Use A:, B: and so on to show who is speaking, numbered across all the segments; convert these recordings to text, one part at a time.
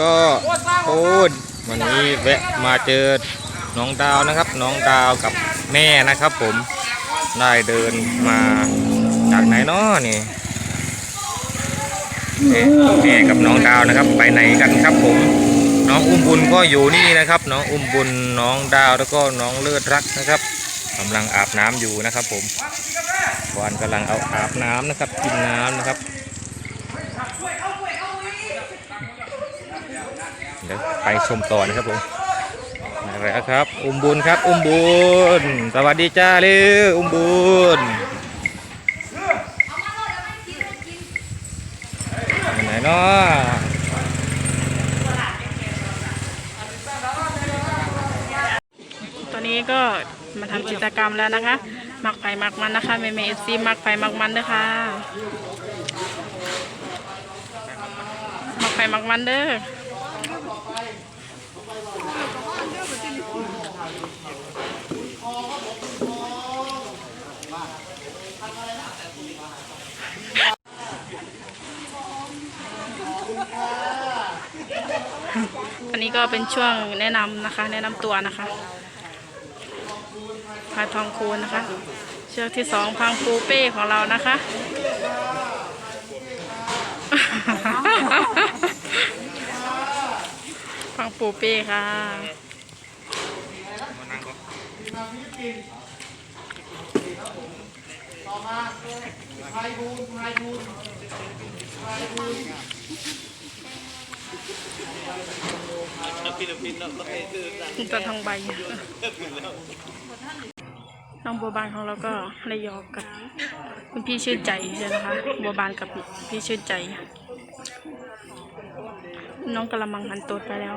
A: ก็โอ้วันนี้แวะมาเจอน้องดาวนะครับ น้องดาวกับแม่นะครับ ผมได้เดินมาจากไหนเนาะนี่แม่กับน้องดาวนะครับไปไหนกันครับ ผม น้องอุ้มบุญก็อยู่นี่นะครับ น้องอุ้มบุญน้องดาวแล้วก็น้องเลิศรักนะครับกำลังอาบน้ำอยู่นะครับ ผมวานกำลังเอาอาบน้ำนะครับกินน้ำนะครับ เดี๋ยวไปชมต่อนะครับผมมาแล้วครับ อุ้มบุญครับ อุ้มบุญ สวัสดีจ้าเร็วอุ้มบุญไหนเนาะ
B: ตอนนี้ก็มาทำกิจกรรมแล้วนะคะ มักไผ่มักมันนะคะเมเมซีมักไผ่มักมันด้วยค่ะมักไผ่มักมันเด้อ อันนี้ก็เป็นช่วงแนะนำนะคะ แนะนำตัวนะคะพาทองคูณนะคะ เชือกที่สองพังปูเป้ของเรานะคะพังปูเป้ค่ะ
A: มานั่งก่อน
B: ฟิลิปปินส์ครับผมต่อมาไทยบูนไทยบูนไทยบูนฟิลิไปคือจนทองใบน้องบัวบานของเราก็ระยองกับคุณพี่ชื่อใจใช่ไหมคะบัวบานกับพี่ชื่อใจ น้องกระมังหันตัวไปแล้ว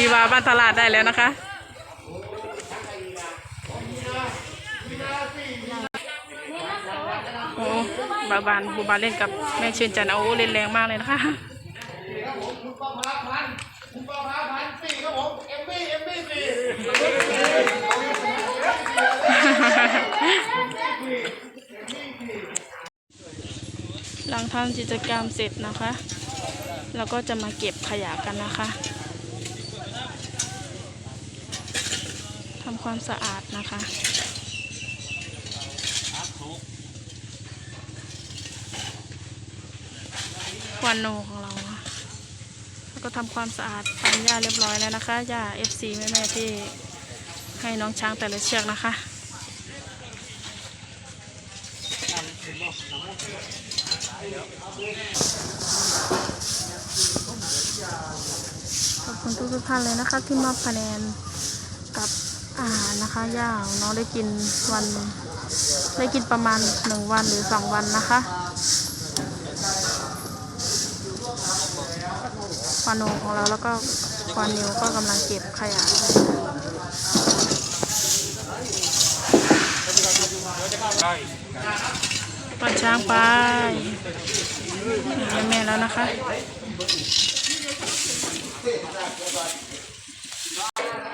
B: ดีวาบ้านตลาดได้แล้วนะคะ โอ้บาบานบูบานเล่นกับแม่เชื่นจันทร์โอ้เล่นแรงมากเลยนะคะหลังทำกิจกรรมเสร็จนะคะ เราก็จะมาเก็บขยะกันนะคะ ทำความสะอาดนะคะควันโนของเรา แล้วก็ทำความสะอาดปันหญ้าเรียบร้อยแล้วนะคะหญ้า FC แม่แม่ๆที่ให้น้องช้างแต่ละเชือกนะคะขอบคุณทุกท่านเลยนะคะที่มอบคะแนน อาหารนะคะย่างน้องได้กินวันได้กินประมาณหนึ่งวันหรือสองวันนะคะฟาโนของเราแล้วก็ฟานิวก็กำลังเก็บขยะปนช้างไปแม่แล้วนะคะ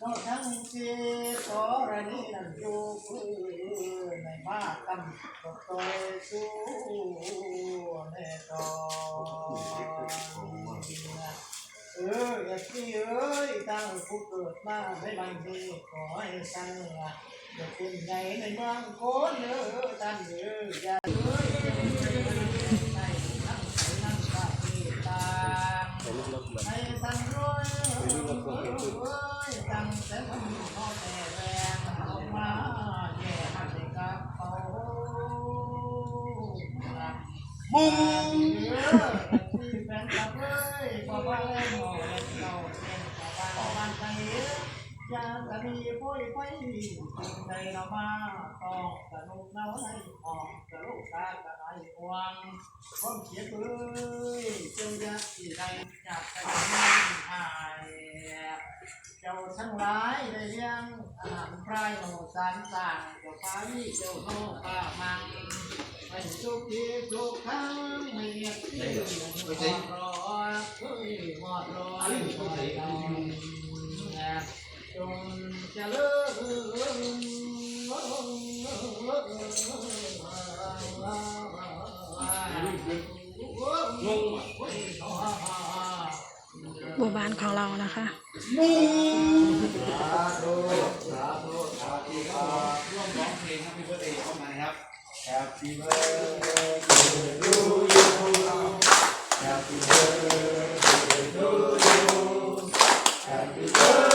B: ก็ทั้งเจี
C: ขอระนินันจูคือในมาตั้มก็ต่อยสู้แน่ตอนเอออย่าที่เอ้ยตั้งผู้เกิดมาไม่บางทีขอให้สั่งอย่าเป็นใหญ่ในเมืองโคนเออตั้งเอออย่า บุ้งเลยบอกว่าเล่นหมอเล่นเราเล่นบอกว่าบ้านใครยามจะมีป่วยพ่อยใจเรามา องสนุกเราให้ออกจะลูกตาจะไห่วงคนเขียนเลยเจ้าอยากที่ใดอยากจะไม่หายเจ้าทั้งหลายได้เลี้ยงอาหารพรายโหสารต่างเจ้าฟ้ายเจ้าโนป้ามังไม่ทุกทีทุกครั้งไม่เงียบที่หมดรอเฮ้ยหมดรอคอยเราจงเจริญ
B: บัวบานของเรานะคะ
C: Happy birthday to you. Happy birthday to you. Happy birthday,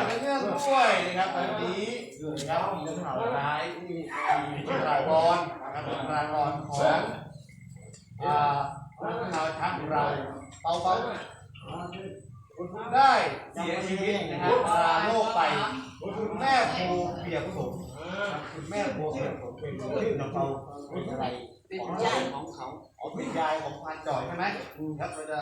C: you. และเนื่องด้วยนะครับวันนี้นะครับมีเรื่องข่าวร้ายที่มีรายบอลนะครับเป็นรายบอลของอ่าชาวช้างของเราเปาเปาได้เสียชีวิตนะครับลาโลกไปคุณแม่โพเปียกสมคุณแม่โพเปียกสมเป็นชื่อของเขาเป็นอะไร
D: เป็นยายของเขา
C: อ๋อเป็นยายของพันจ่อยใช่ไหมครับเราจะ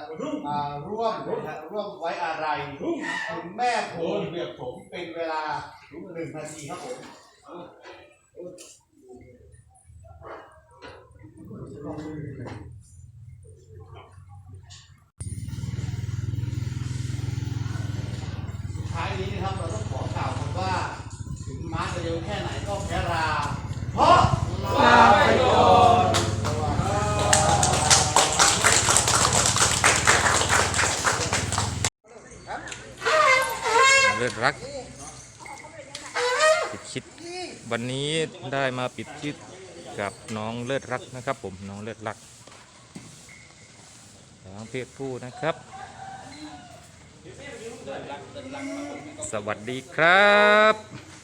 C: อ่าร่วมนะร่วมไว้อะไรคุณแม่โพเปียกสมเป็นเวลาหนึ่งนาทีครับผมสุดท้ายนี้นะครับเราต้องขอกล่าวคำว่า ถึงม้าจะเร็วแค่ไหนก็
A: รักปิดคิด วันนี้ได้มาปิดคิดกับน้องเลิศรักนะครับผมน้องเลิศรักช้างเพศผู้นะครับ สวัสดีครับ